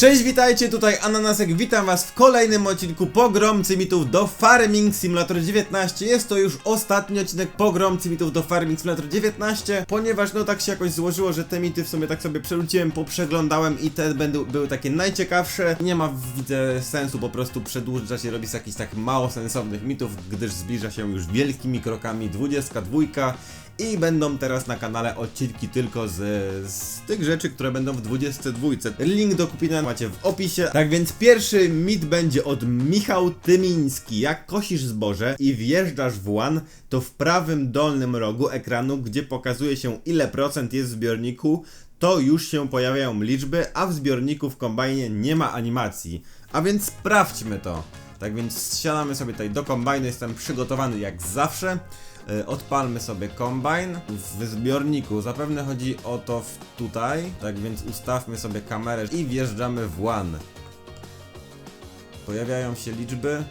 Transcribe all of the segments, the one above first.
Cześć, witajcie, tutaj Ananasek, witam was w kolejnym odcinku Pogromcy Mitów do Farming Simulator 19 Jest to już ostatni odcinek Pogromcy Mitów do Farming Simulator 19 Ponieważ no tak się jakoś złożyło, że te mity w sumie tak sobie przerzuciłem, poprzeglądałem i te będą, były takie najciekawsze. Nie ma, widzę, sensu po prostu przedłużać i robić jakichś tak mało sensownych mitów, gdyż zbliża się już wielkimi krokami 22 i będą teraz na kanale odcinki tylko z, z tych rzeczy, które będą w 22. Link do kupienia macie w opisie. Tak więc pierwszy mit będzie od Michał Tymiński. Jak kosisz zboże i wjeżdżasz w łan, to w prawym dolnym rogu ekranu, gdzie pokazuje się ile procent jest w zbiorniku, to już się pojawiają liczby, a w zbiorniku w kombajnie nie ma animacji. A więc sprawdźmy to. Tak więc siadamy sobie tutaj do kombajnu, jestem przygotowany jak zawsze. E, Odpalmy sobie kombajn w zbiorniku. Zapewne chodzi o to w tutaj. Tak więc ustawmy sobie kamerę i wjeżdżamy w łan. Pojawiają się liczby.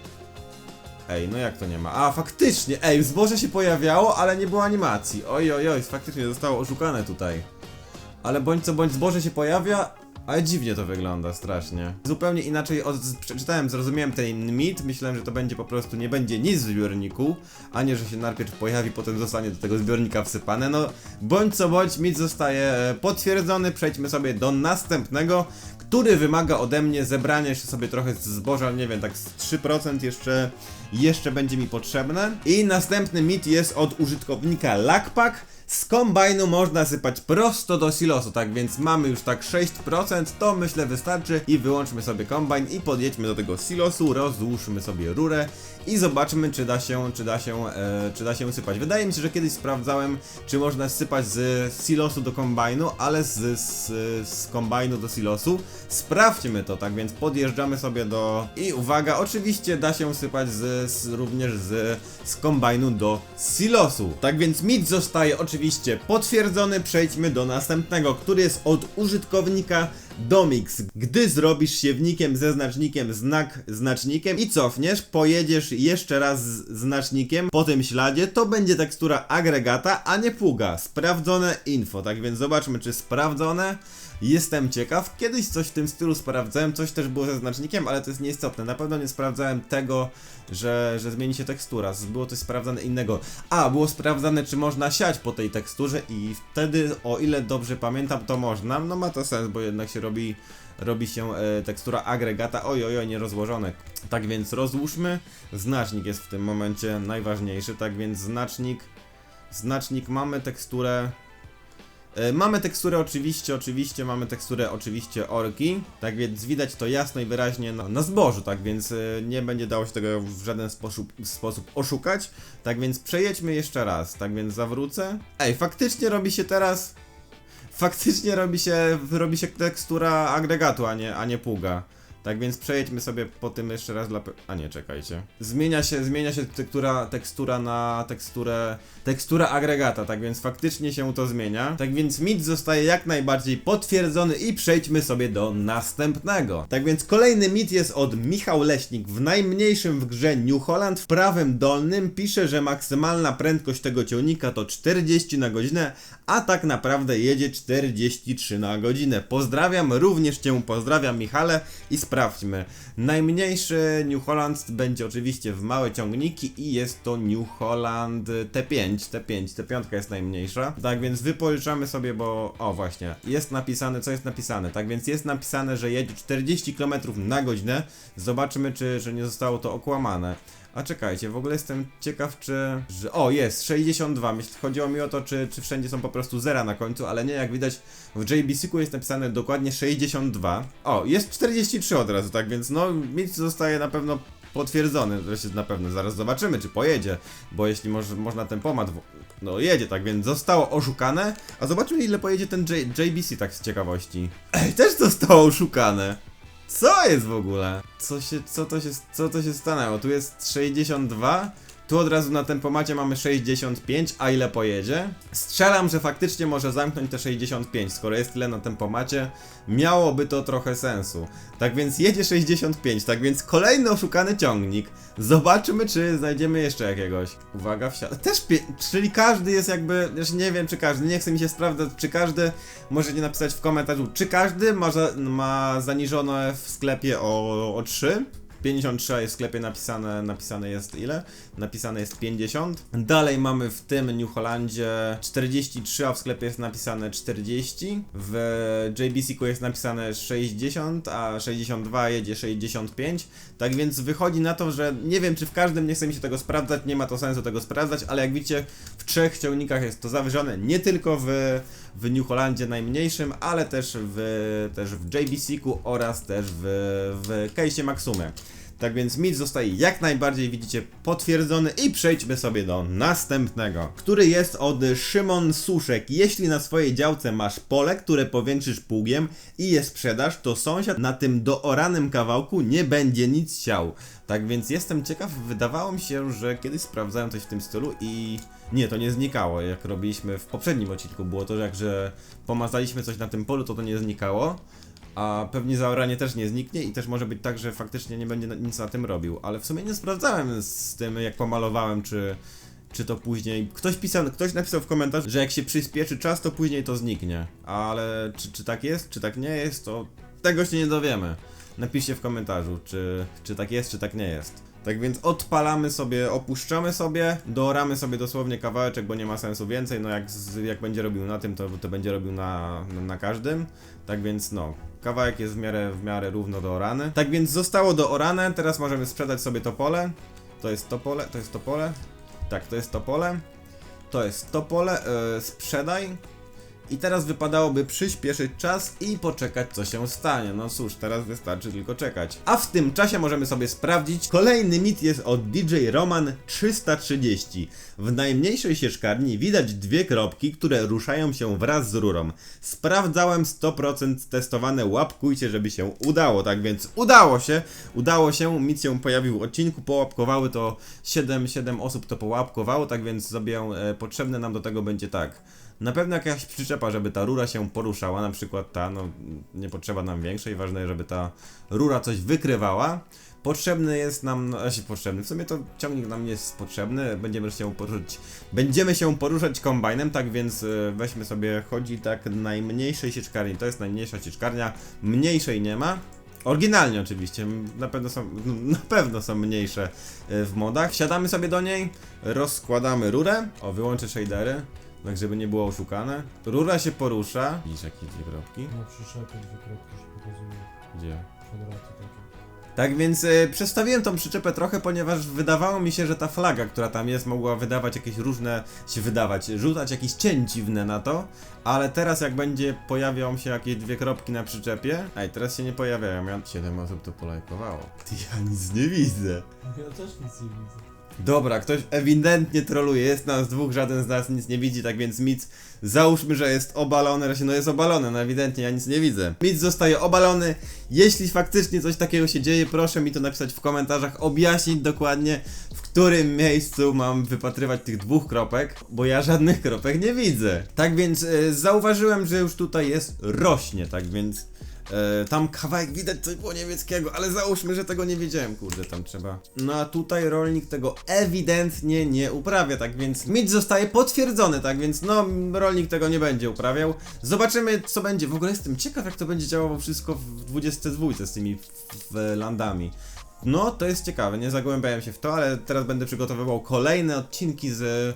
Ej, no jak to nie ma? A, faktycznie! Ej, zboże się pojawiało, ale nie było animacji. Oj, oj, oj, faktycznie zostało oszukane tutaj. Ale bądź co bądź zboże się pojawia, ale dziwnie to wygląda, strasznie. Zupełnie inaczej od, przeczytałem, zrozumiałem ten mit, myślałem, że to będzie po prostu, nie będzie nic w zbiorniku, a nie, że się najpierw pojawi, potem zostanie do tego zbiornika wsypane. No, bądź co bądź, mit zostaje e, potwierdzony, przejdźmy sobie do następnego, który wymaga ode mnie zebrania jeszcze sobie trochę zboża, nie wiem, tak z 3% jeszcze, jeszcze będzie mi potrzebne. I następny mit jest od użytkownika Lackpack. Z kombajnu można sypać prosto do silosu, tak więc mamy już tak 6%, to myślę wystarczy i wyłączmy sobie kombajn i podjedźmy do tego silosu, rozłóżmy sobie rurę i zobaczmy czy da się, czy da się, e, czy da się sypać. Wydaje mi się, że kiedyś sprawdzałem, czy można sypać z silosu do kombajnu, ale z, z, z kombajnu do silosu. Sprawdźmy to, tak więc podjeżdżamy sobie do... I uwaga, oczywiście da się sypać z, z, również z, z kombajnu do silosu. Tak więc mit zostaje oczywiście potwierdzony, przejdźmy do następnego, który jest od użytkownika Domix. Gdy zrobisz siewnikiem ze znacznikiem znak znacznikiem i cofniesz, pojedziesz jeszcze raz znacznikiem po tym śladzie, to będzie tekstura agregata, a nie pługa. Sprawdzone info, tak więc zobaczmy czy sprawdzone. Jestem ciekaw. Kiedyś coś w tym stylu sprawdzałem, coś też było ze znacznikiem, ale to jest nieistotne. Na pewno nie sprawdzałem tego, że, że zmieni się tekstura. Było coś sprawdzane innego. A, było sprawdzane, czy można siać po tej teksturze i wtedy, o ile dobrze pamiętam, to można. No ma to sens, bo jednak się robi, robi się e, tekstura agregata. Oj, oj, oj, nierozłożone. Tak więc rozłóżmy. Znacznik jest w tym momencie najważniejszy. Tak więc znacznik, znacznik mamy teksturę E, Mamy teksturę oczywiście, oczywiście, mamy teksturę oczywiście orki, tak więc widać to jasno i wyraźnie na, na zbożu, tak więc e, nie będzie dało się tego w żaden sposób, sposób oszukać, tak więc przejedźmy jeszcze raz, tak więc zawrócę. Ej, faktycznie robi się teraz, faktycznie robi się, robi się tekstura agregatu, a nie, a nie pługa. Tak więc przejedźmy sobie po tym jeszcze raz dla... A nie, czekajcie. Zmienia się, zmienia się tekstura, tekstura na teksturę... Tekstura agregata, tak więc faktycznie się to zmienia. Tak więc mit zostaje jak najbardziej potwierdzony i przejdźmy sobie do następnego. Tak więc kolejny mit jest od Michał Leśnik. W najmniejszym w grze New Holland w prawym dolnym pisze, że maksymalna prędkość tego ciągnika to 40 na godzinę, a tak naprawdę jedzie 43 na godzinę. Pozdrawiam, również Cię pozdrawiam Michale i sprawdźmy. Najmniejszy New Holland będzie oczywiście w małe ciągniki i jest to New Holland T5, T5, T5 jest najmniejsza. Tak więc wypożyczamy sobie, bo o właśnie, jest napisane, co jest napisane. Tak więc jest napisane, że jedzie 40 km na godzinę. Zobaczymy, czy że nie zostało to okłamane. A czekajcie, w ogóle jestem ciekaw, czy. Że, o, jest 62. Myśl, chodziło mi o to, czy, czy wszędzie są po prostu zera na końcu, ale nie, jak widać w JBC-ku jest napisane dokładnie 62. O, jest 43 od razu, tak więc no, mit zostaje na pewno potwierdzony. Zresztą na pewno zaraz zobaczymy, czy pojedzie, bo jeśli moż, można tempomat. w- No, jedzie, tak więc zostało oszukane. A zobaczmy, ile pojedzie ten J, JBC, tak z ciekawości. Ej, też zostało oszukane. Co jest w ogóle? Co się, co to się, co to się stanęło? Tu jest 62, Tu od razu na tempomacie mamy 65, a ile pojedzie? Strzelam, że faktycznie może zamknąć te 65, skoro jest tyle na tempomacie, miałoby to trochę sensu. Tak więc jedzie 65, tak więc kolejny oszukany ciągnik. Zobaczymy, czy znajdziemy jeszcze jakiegoś. Uwaga, wsiada. Też czyli każdy jest jakby, już nie wiem czy każdy, nie chce mi się sprawdzać, czy każdy, możecie napisać w komentarzu, czy każdy ma, ma zaniżone w sklepie o, o 3. 53 a jest w sklepie napisane, napisane jest ile? Napisane jest 50. Dalej mamy w tym New Hollandzie 43, a w sklepie jest napisane 40. W JBC jest napisane 60, a 62 jedzie 65. Tak więc wychodzi na to, że nie wiem czy w każdym nie chce mi się tego sprawdzać, nie ma to sensu tego sprawdzać, ale jak widzicie w trzech ciągnikach jest to zawyżone nie tylko w, w New Hollandzie najmniejszym, ale też w, też w JBC-ku oraz też w, w Case'ie Maxumie. Tak więc mit zostaje jak najbardziej, widzicie, potwierdzony i przejdźmy sobie do następnego, który jest od Szymon Suszek. Jeśli na swojej działce masz pole, które powiększysz pługiem i je sprzedasz, to sąsiad na tym dooranym kawałku nie będzie nic siał. Tak więc jestem ciekaw, wydawało mi się, że kiedyś sprawdzałem coś w tym stylu i nie, to nie znikało. Jak robiliśmy w poprzednim odcinku, było to, że pomazaliśmy coś na tym polu, to to nie znikało. A pewnie zaoranie też nie zniknie i też może być tak, że faktycznie nie będzie nic na tym robił. Ale w sumie nie sprawdzałem z tym, jak pomalowałem, czy, czy to później. Ktoś pisał, ktoś napisał w komentarzu, że jak się przyspieszy czas, to później to zniknie. Ale czy, czy tak jest, czy tak nie jest, to tego się nie dowiemy. Napiszcie w komentarzu, czy, czy tak jest, czy tak nie jest. Tak więc odpalamy sobie, opuszczamy sobie, dooramy sobie dosłownie kawałeczek, bo nie ma sensu więcej, no jak, z, jak będzie robił na tym, to, to będzie robił na, na, każdym. Tak więc no, kawałek jest w miarę, w miarę równo doorany. Tak więc zostało doorane, teraz możemy sprzedać sobie to pole. To jest to pole, to jest to pole. Tak, to jest to pole. To jest to pole, yy, sprzedaj. I teraz wypadałoby przyspieszyć czas i poczekać co się stanie. No cóż, teraz wystarczy tylko czekać. A w tym czasie możemy sobie sprawdzić. Kolejny mit jest od DJ Roman 330. W najmniejszej sieczkarni widać dwie kropki, które ruszają się wraz z rurą. Sprawdzałem 100% testowane, łapkujcie, żeby się udało. Tak więc udało się, udało się, mit się pojawił w odcinku, połapkowały to 7, 7 osób to połapkowało, tak więc sobie e, potrzebne nam do tego będzie tak. Na pewno jakaś przyczepa, żeby ta rura się poruszała, na przykład ta, no nie potrzeba nam większej, ważne, żeby ta rura coś wykrywała. Potrzebny jest nam, no, znaczy potrzebny, w sumie to ciągnik nam nie jest potrzebny, będziemy się poruszać, będziemy się poruszać kombajnem, tak więc e, weźmy sobie, chodzi tak najmniejszej sieczkarni, to jest najmniejsza sieczkarnia, mniejszej nie ma. Oryginalnie oczywiście, na pewno są, na pewno są mniejsze e, w modach. Wsiadamy sobie do niej, rozkładamy rurę, o wyłączę shadery, tak żeby nie było oszukane. Rura się porusza. Widzisz jakie dwie kropki? No przyczepy dwie kropki się pokazują. Gdzie? Kwadraty takie. Tak więc e, przestawiłem tą przyczepę trochę, ponieważ wydawało mi się, że ta flaga, która tam jest, mogła wydawać jakieś różne, się wydawać, rzucać jakiś cień dziwny na to, ale teraz jak będzie pojawią się jakieś dwie kropki na przyczepie, ej, teraz się nie pojawiają, ja 7 osób to polajkowało. Ty, ja nic nie widzę. Ja też nic nie widzę. Dobra, ktoś ewidentnie troluje, jest nas dwóch, żaden z nas nic nie widzi, tak więc Mic, załóżmy, że jest obalony, raczej no jest obalony, no ewidentnie ja nic nie widzę. Mic zostaje obalony, jeśli faktycznie coś takiego się dzieje, proszę mi to napisać w komentarzach, objaśnić dokładnie, w którym miejscu mam wypatrywać tych dwóch kropek, bo ja żadnych kropek nie widzę. Tak więc e, zauważyłem, że już tutaj jest rośnie, tak więc... E, tam kawałek widać coś było niemieckiego, ale załóżmy, że tego nie wiedziałem, kurde, tam trzeba. No a tutaj rolnik tego ewidentnie nie uprawia, tak więc mit zostaje potwierdzony, tak więc no, rolnik tego nie będzie uprawiał. Zobaczymy, co będzie. W ogóle jestem ciekaw, jak to będzie działało wszystko w 22 z tymi landami. No, to jest ciekawe, nie zagłębiałem się w to, ale teraz będę przygotowywał kolejne odcinki z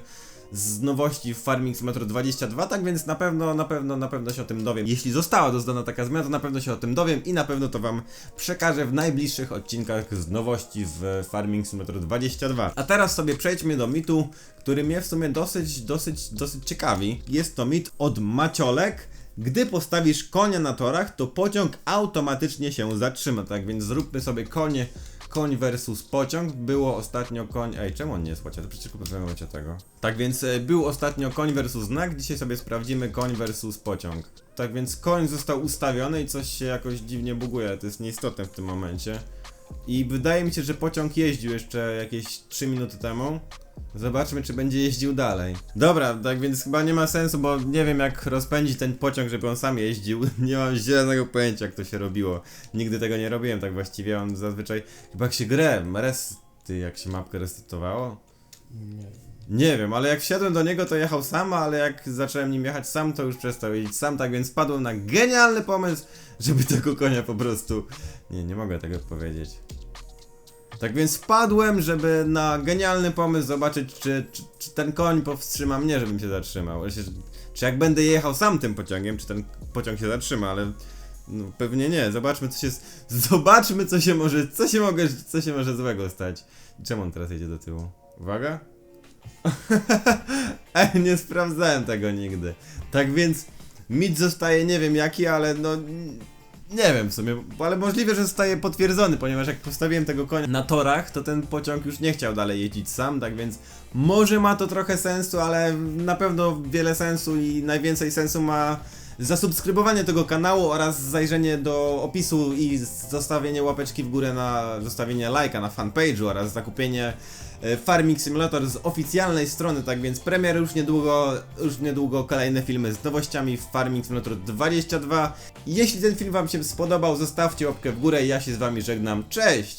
z nowości w Farming Simulator 22, tak więc na pewno, na pewno, na pewno się o tym dowiem. Jeśli została doznana taka zmiana, to na pewno się o tym dowiem i na pewno to wam przekażę w najbliższych odcinkach z nowości w Farming Simulator 22. A teraz sobie przejdźmy do mitu, który mnie w sumie dosyć, dosyć, dosyć ciekawi. Jest to mit od Maciolek. Gdy postawisz konia na torach, to pociąg automatycznie się zatrzyma. Tak więc zróbmy sobie konie, koń versus pociąg. Było ostatnio koń. Ej, czemu on nie jest łacia? To przecież kupowałem łacia tego. Tak więc e, był ostatnio koń versus znak. Dzisiaj sobie sprawdzimy koń versus pociąg. Tak więc koń został ustawiony i coś się jakoś dziwnie buguje. To jest nieistotne w tym momencie. I wydaje mi się, że pociąg jeździł jeszcze jakieś 3 minuty temu. Zobaczmy, czy będzie jeździł dalej. Dobra, tak więc chyba nie ma sensu, bo nie wiem jak rozpędzić ten pociąg, żeby on sam jeździł. Nie mam zielonego pojęcia, jak to się robiło. Nigdy tego nie robiłem tak właściwie. On zazwyczaj, chyba jak się grę, resty, jak się mapkę resetowało. Nie. Nie wiem, ale jak wsiadłem do niego, to jechał sam, ale jak zacząłem nim jechać sam, to już przestał jeździć sam, tak więc padłem na genialny pomysł, żeby tego konia po prostu... Nie, nie mogę tego powiedzieć. Tak więc wpadłem, żeby na genialny pomysł zobaczyć, czy, czy, czy ten koń powstrzyma mnie, żebym się zatrzymał. Znaczy, Czy jak będę jechał sam tym pociągiem, czy ten pociąg się zatrzyma, ale no, pewnie nie. Zobaczmy, co się... Zobaczmy, co się może... Co się, mogę, co się może złego stać. Czemu on teraz jedzie do tyłu? Uwaga. Ej, nie sprawdzałem tego nigdy. Tak więc mit zostaje nie wiem jaki, ale no nie wiem w sumie, ale możliwe, że zostaje potwierdzony, ponieważ jak postawiłem tego konia na torach, to ten pociąg już nie chciał dalej jeździć sam, tak więc może ma to trochę sensu, ale na pewno wiele sensu i najwięcej sensu ma zasubskrybowanie tego kanału oraz zajrzenie do opisu i zostawienie łapeczki w górę na zostawienie lajka na fanpage'u oraz zakupienie e, Farming Simulator z oficjalnej strony, tak więc premier już niedługo, już niedługo kolejne filmy z nowościami w Farming Simulator 22. Jeśli ten film wam się spodobał, zostawcie łapkę w górę ja się z wami żegnam. Cześć!